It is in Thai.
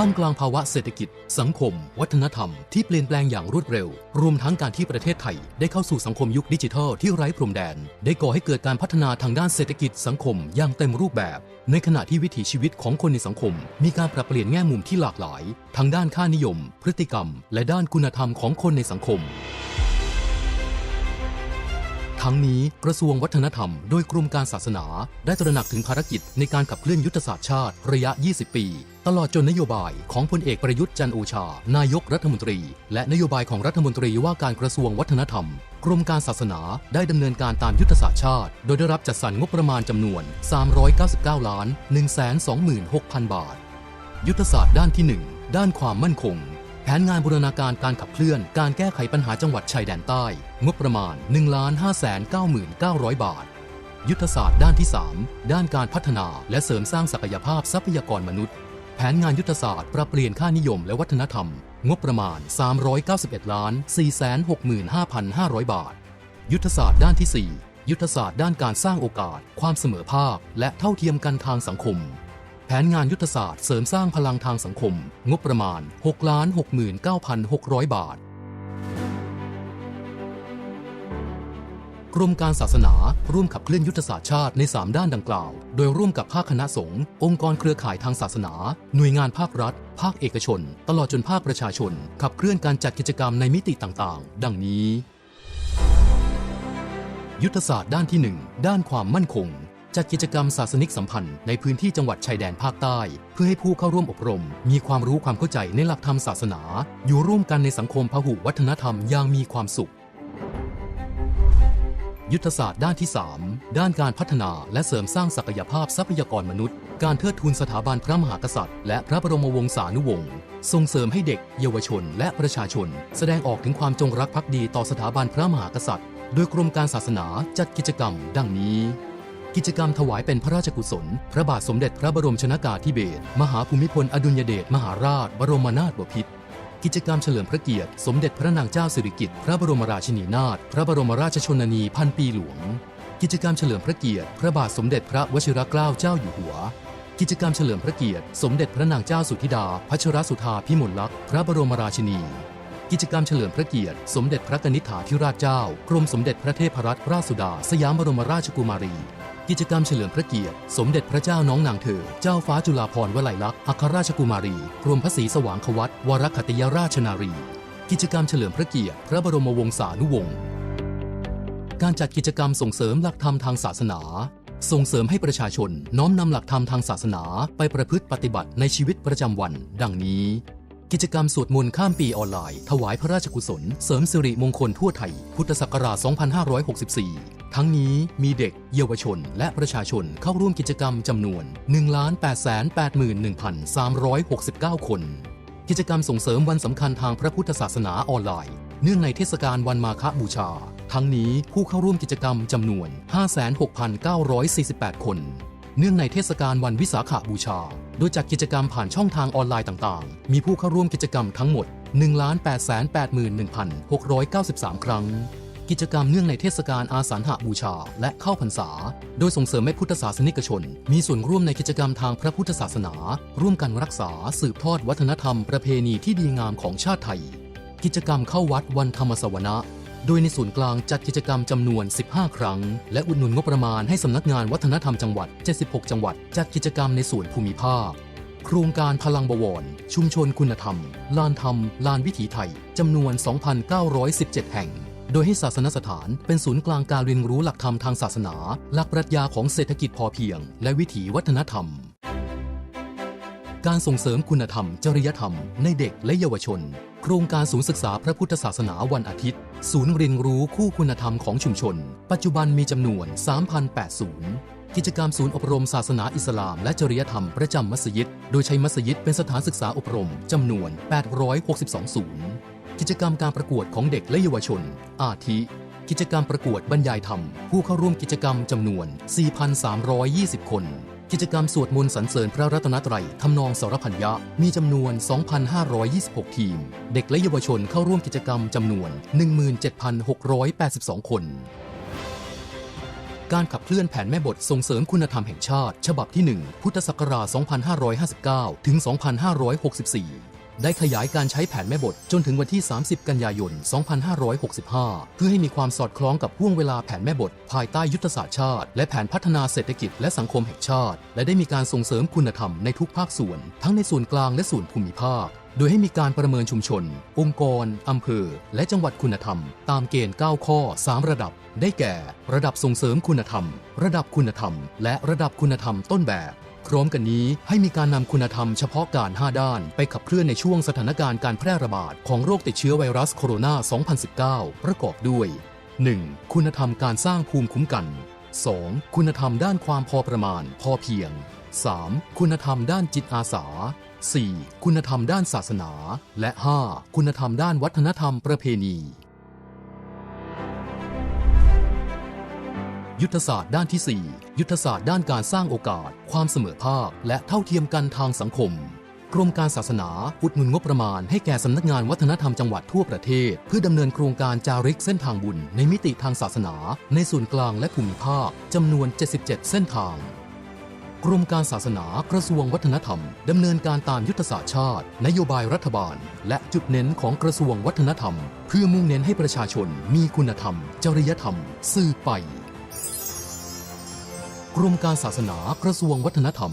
ท่ามกลางภาวะเศรษฐกิจ สังคม วัฒนธรรมที่เปลี่ยนแปลงอย่างรวดเร็ว รวมทั้งการที่ประเทศไทย ได้เข้าสู่สังคมยุคดิจิทัลที่ไร้พรมแดน ได้ก่อให้เกิดการพัฒนาทางด้านเศรษฐกิจสังคมอย่างเต็มรูปแบบ ในขณะที่วิถีชีวิตของคนในสังคม มีการปรับเปลี่ยนแง่มุมที่หลากหลาย ทางด้านค่านิยม พฤติกรรม และด้านคุณธรรมของคนในสังคม ทั้งนี้กระทรวงวัฒนธรรม โดยกรมการศาสนา ได้ตระหนักถึงภารกิจในการขับเคลื่อนยุทธศาสตร์ชาติระยะ 20 ปี ตลอดจนนโยบายของพลเอกประยุทธ์จันโอชา นายกรัฐมนตรี และนโยบายของรัฐมนตรีว่าการกระทรวงวัฒนธรรม กรมการศาสนาได้ดำเนินการตามยุทธศาสตร์ชาติ โดยได้รับจัดสรรงบประมาณจำนวน 399ล้าน126,000 บาท ยุทธศาสตร์ด้านที่ 1 ด้านความมั่นคง แผนงานบูรณาการการขับเคลื่อน การแก้ไขปัญหาจังหวัดชายแดนใต้ งบประมาณ 1 5 9 9 0 0 บาท ยุทธศาสตร์ด้านที่ 3 ด้านการพัฒนาและเสริมสร้างศักยภาพทรัพยากรมนุษย์ แผนงานยุทธศาสตร์ปรับเปลี่ยนค่านิยมและวัฒนธรรม งบประมาณ 391ล้าน465,500 บาท ยุทธศาสตร์ด้านที่ 4 ยุทธศาสตร์ด้านการสร้างโอกาส ความเสมอภาค และเท่าเทียมกันทางสังคม แผนงานยุทธศาสตร์เสริมสร้างพลังทางสังคม งบประมาณ 6 69,600 บาท กรมการศาสนาร่วมขับเคลื่อนยุทธศาสตร์ชาติใน 3 ด้านดังกล่าว โดยร่วมกับภาคคณะสงฆ์องค์กรเครือข่ายทางศาสนา หน่วยงานภาครัฐ ภาคเอกชน ตลอดจนภาคประชาชน ขับเคลื่อนการจัดกิจกรรมในมิติต่างๆ ดังนี้ ยุทธศาสตร์ด้านที่ 1 ด้านความมั่นคง จัดกิจกรรมศาสนิกสัมพันธ์ในพื้นที่จังหวัดชายแดนภาคใต้ เพื่อให้ผู้เข้าร่วมอบรม มีความรู้ความเข้าใจในหลักธรรมศาสนา อยู่ร่วมกันในสังคมพหุวัฒนธรรมอย่างมีความสุข ยุทธศาสตร์ด้านที่ 3 ด้านการพัฒนาและเสริมสร้างศักยภาพทรัพยากรมนุษย์ การเทิดทูนสถาบันพระมหากษัตริย์ และพระบรมวงศานุวงศ์ส่งเสริมให้เด็ก เยาวชน และประชาชน แสดงออกถึงความจงรักภักดีต่อสถาบันพระมหากษัตริย์ โดยกรมการศาสนาจัดกิจกรรม ดังนี้ กิจกรรมถวายเป็นพระราชกุศล พระบาทสมเด็จพระบรมชนากาธิเบศรมหาภูมิพลอดุลยเดชมหาราช บรมนาถบพิตรกิจกรรมเฉลิมพระเกียรติ สมเด็จพระนางเจ้าสิริกิติ์พระบรมราชินีนาถพระบรมราชชนนีพันปีหลวง กิจกรรมเฉลิมพระเกียรติ พระบาทสมเด็จพระวชิรเกล้าเจ้าอยู่หัว กิจกรรมเฉลิมพระเกียรติ สมเด็จพระนางเจ้าสุธิดาพัชรสุธาพิมลลักษณ์พระบรมราชินีกิจกรรมเฉลิมพระเกียรติ สมเด็จพระกนิษฐาธิราชเจ้า กรมสมเด็จพระเทพรัตนราชสุดา สยามบรมราชกุมารี กิจกรรมเฉลิมพระเกียรติ สมเด็จพระเจ้าน้องนางเธอ เจ้าฟ้าจุฬาภรณ์วลัยลักษณ์อัครราชกุมารี กรมพระศรีสว่างควัตวรคติยราชนารี กิจกรรมเฉลิมพระเกียรติ พระบรมวงศานุวงศ์ การจัดกิจกรรมส่งเสริมหลักธรรมทางศาสนา ส่งเสริมให้ประชาชนน้อมนำหลักธรรมทางศาสนาไปประพฤติปฏิบัติในชีวิตประจำวัน ดังนี้ กิจกรรมสวดมนต์ข้ามปีออนไลน์ ถวายพระราชกุศล เสริมสิริมงคลทั่วไทย พุทธศักราช 2564 ทั้งนี้มีเด็ก เยาวชน และประชาชนเข้าร่วมกิจกรรมจำนวน 1,881,369 คน กิจกรรมส่งเสริมวันสำคัญทางพระพุทธศาสนาออนไลน์ เนื่องในเทศกาลวันมาฆบูชา ทั้งนี้ผู้เข้าร่วมกิจกรรมจำนวน 56,948 คน เนื่องในเทศกาลวันวิสาขบูชา โดยจัดกิจกรรมผ่านช่องทางออนไลน์ต่างๆ มีผู้เข้าร่วมกิจกรรมทั้งหมด 1,881,693 ครั้ง กิจกรรมเนื่องในเทศกาลอาสาฬหบูชา และเข้าพรรษา โดยส่งเสริมให้พุทธศาสนิกชน มีส่วนร่วมในกิจกรรมทางพระพุทธศาสนา ร่วมกันรักษาสืบทอดวัฒนธรรมประเพณีที่ดีงามของชาติไทย กิจกรรมเข้าวัดวันธรรมสวนะ โดยในศูนย์กลางจัดกิจกรรมจำนวน 15 ครั้ง และอุดหนุนงบประมาณให้สำนักงานวัฒนธรรมจังหวัด 76 จังหวัด จัดกิจกรรมในส่วนภูมิภาค โครงการพลังบวร ชุมชนคุณธรรม ลานธรรม ลานวิถีไทยจำนวน 2,917 แห่ง โดยให้ศาสนสถานเป็นศูนย์กลางการเรียนรู้หลักธรรมทางศาสนา หลักปรัชญาของเศรษฐกิจพอเพียง และวิถีวัฒนธรรมการส่งเสริมคุณธรรม จริยธรรม ในเด็กและเยาวชน โครงการศูนย์ศึกษาพระพุทธศาสนาวันอาทิตย์ ศูนย์เรียนรู้คู่คุณธรรมของชุมชน ปัจจุบันมีจำนวน3,008ศูนย์กิจกรรมศูนย์อบรมศาสนาอิสลามและจริยธรรมประจำมัสยิด โดยใช้มัสยิดเป็นสถานศึกษาอบรมจำนวน 862 ศูนย์ กิจกรรมการประกวดของเด็กและเยาวชน อาทิ กิจกรรมประกวดบรรยายธรรม ผู้เข้าร่วมกิจกรรมจำนวน 4,320 คน กิจกรรมสวดมนต์สรรเสริญพระรัตนตรัยทำนองสรพันยะ มีจำนวน 2,526 ทีม เด็กและเยาวชนเข้าร่วมกิจกรรมจำนวน 17,682 คน การขับเคลื่อนแผนแม่บทส่งเสริมคุณธรรมแห่งชาติ ฉบับที่ 1 พุทธศักราช 2559 ถึง 2564 ได้ขยายการใช้แผนแม่บทจนถึงวันที่ 30 กันยายน 2565 เพื่อให้มีความสอดคล้องกับห่วงเวลาแผนแม่บท ภายใต้ยุทธศาสตร์ชาติ และแผนพัฒนาเศรษฐกิจและสังคมแห่งชาติ และได้มีการส่งเสริมคุณธรรมในทุกภาคส่วน ทั้งในส่วนกลางและส่วนภูมิภาค โดยให้มีการประเมินชุมชน องค์กรอำเภอ และจังหวัดคุณธรรม ตามเกณฑ์ 9 ข้อ 3 ระดับ ได้แก่ ระดับส่งเสริมคุณธรรม ระดับคุณธรรม และระดับคุณธรรมต้นแบบ พร้อมกันนี้ให้มีการนำคุณธรรมเฉพาะการ 5 ด้าน ไปขับเคลื่อนในช่วงสถานการณ์การแพร่ระบาดของโรคติดเชื้อไวรัสโคโรนา 2019 ประกอบด้วย 1. คุณธรรมการสร้างภูมิคุ้มกัน 2. คุณธรรมด้านความพอประมาณ พอเพียง 3. คุณธรรมด้านจิตอาสา 4. คุณธรรมด้านศาสนา และ 5. คุณธรรมด้านวัฒนธรรมประเพณี ยุทธศาสตร์ด้านที่ 4 ยุทธศาสตร์ด้านการสร้างโอกาส ความเสมอภาค และเท่าเทียมกันทางสังคม กรมการศาสนาอุดหนุนงบประมาณให้แก่สำนักงานวัฒนธรรมจังหวัดทั่วประเทศ เพื่อดำเนินโครงการจาริกเส้นทางบุญ ในมิติทางศาสนา ในส่วนกลางและภูมิภาคจำนวน 77 เส้นทางกรมการศาสนากระทรวงวัฒนธรรม ดำเนินการตามยุทธศาสตร์ชาติ นโยบายรัฐบาล และจุดเน้นของกระทรวงวัฒนธรรม เพื่อมุ่งเน้นให้ประชาชนมีคุณธรรม จริยธรรม สื่อไป กรมการศาสนากระทรวงวัฒนธรรม